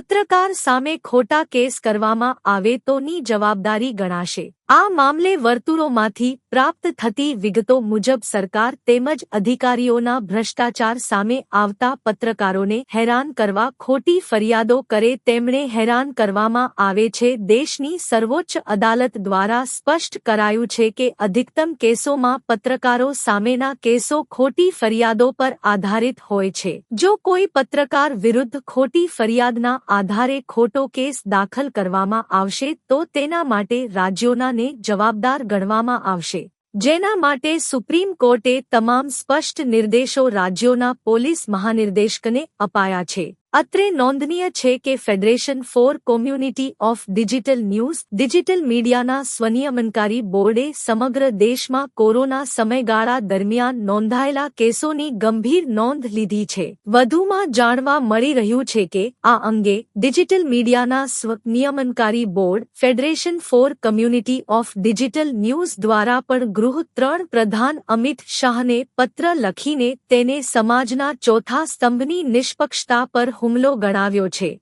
પત્રકાર સામે ખોટા કેસ કરવામાં આવે તો ની જવાબદારી ગણાશે. આ મામલે વર્તુળોમાંથી પ્રાપ્ત થતી વિગતો મુજબ સરકાર તેમજ અધિકારીઓના ભ્રષ્ટાચાર સામે આવતા પત્રકારોને હેરાન કરવા ખોટી ફરિયાદો કરે તેમણે હેરાન કરવામાં આવે છે. દેશની સર્વોચ્ચ અદાલત દ્વારા સ્પષ્ટ કરાયું છે કે અધિકતમ કેસોમાં પત્રકારો સામેના કેસો ખોટી ફરિયાદો પર આધારિત હોય છે. જો કોઈ પત્રકાર વિરુદ્ધ ખોટી ફરિયાદના આધારે ખોટો કેસ દાખલ કરવામાં આવશે તો તેના માટે રાજ્યોના ને જવાબદાર ગણવામાં આવશે. જેના માટે સુપ્રીમ કોર્ટે તમામ સ્પષ્ટ નિર્દેશો રાજ્યોના પોલીસ મહાનિર્દેશકને અપાયા છે. અત્રે નોંધનીય છે કે federation for community of digital news digital મીડિયાના સ્વનિયમનકારી બોર્ડે સમગ્ર દેશમાં કોરોના સમયગાળા દરમિયાન નોંધાયેલા કેસોની ગંભીર નોંધ લીધી છે. વધુમાં જાણવા મળી રહ્યું છે કે આ અંગે ડિજિટલ મીડિયાના સ્વનિયમનકારી board federation for community of digital news દ્વારા પણ ગૃહ ત્રણ પ્રધાન અમિત શાહને પત્ર લખીને તેને સમાજના ચોથા સ્તંભની નિષ્પક્ષતા પર હુમલો ગણાવ્યો છે.